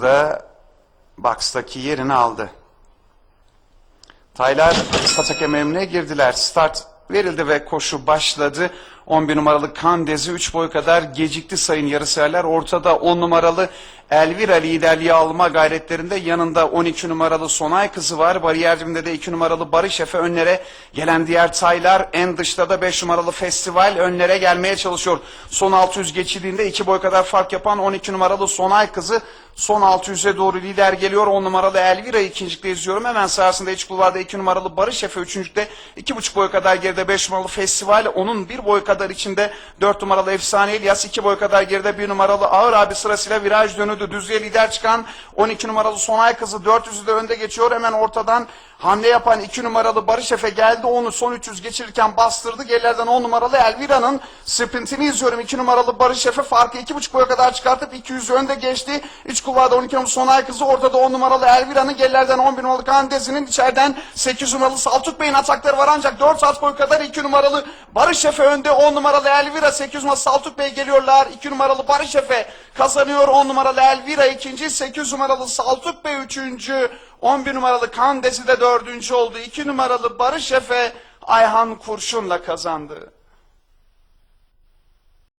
da box'taki yerini aldı. Taylar Satak ememine girdiler. Start verildi ve koşu başladı. 11 numaralı Kandezi 3 boy kadar gecikti sayın yarışseverler. Ortada 10 numaralı Elvira liderliği alma gayretlerinde yanında 12 numaralı Sonay kızı var. Bariyercimde de 2 numaralı Barış Efe önlere gelen diğer taylar. En dışta da 5 numaralı Festival önlere gelmeye çalışıyor. Son 600 geçildiğinde 2 boy kadar fark yapan 12 numaralı Sonay kızı son 600'e doğru lider geliyor. 10 numaralı Elvira ikincilikte izliyorum. Hemen sahasında iç kulvarda 2 numaralı Barış Efe üçüncülükte 2,5 boy kadar geride 5 numaralı Festival. Onun 1 boy kadar içinde 4 numaralı Efsane İlyas 2 boy kadar geride 1 numaralı Ağır abi sırasıyla viraj dönüdü. Düzlüğe lider çıkan 12 numaralı Sonay kızı 400'ü de önde geçiyor. Hemen ortadan hamle yapan 2 numaralı Barış Efe geldi. Onu son 300 geçirirken bastırdı. Gerilerden 10 numaralı Elvira'nın sprintini izliyorum. 2 numaralı Barış Efe farkı 2,5 boya kadar çıkartıp 200'ü önde geçti. İç kulvarda 12 numaralı Sonay kızı. Ortada 10 numaralı Elvira'nın gerilerden 11 numaralı Kandezi'nin içeriden 8 numaralı Saltuk Bey'in atakları var ancak 4 saat boyu kadar 2 numaralı Barış Efe önde. 10 numaralı Elvira 8 numaralı Saltuk Bey geliyorlar. 2 numaralı Barış Efe kazanıyor. 10 numaralı Elvira ikinci. 8 numaralı Saltuk Bey üçüncü. 11 numaralı Kandezi de dördüncü oldu. 2 numaralı Barış Efe Ayhan Kurşun'la kazandı.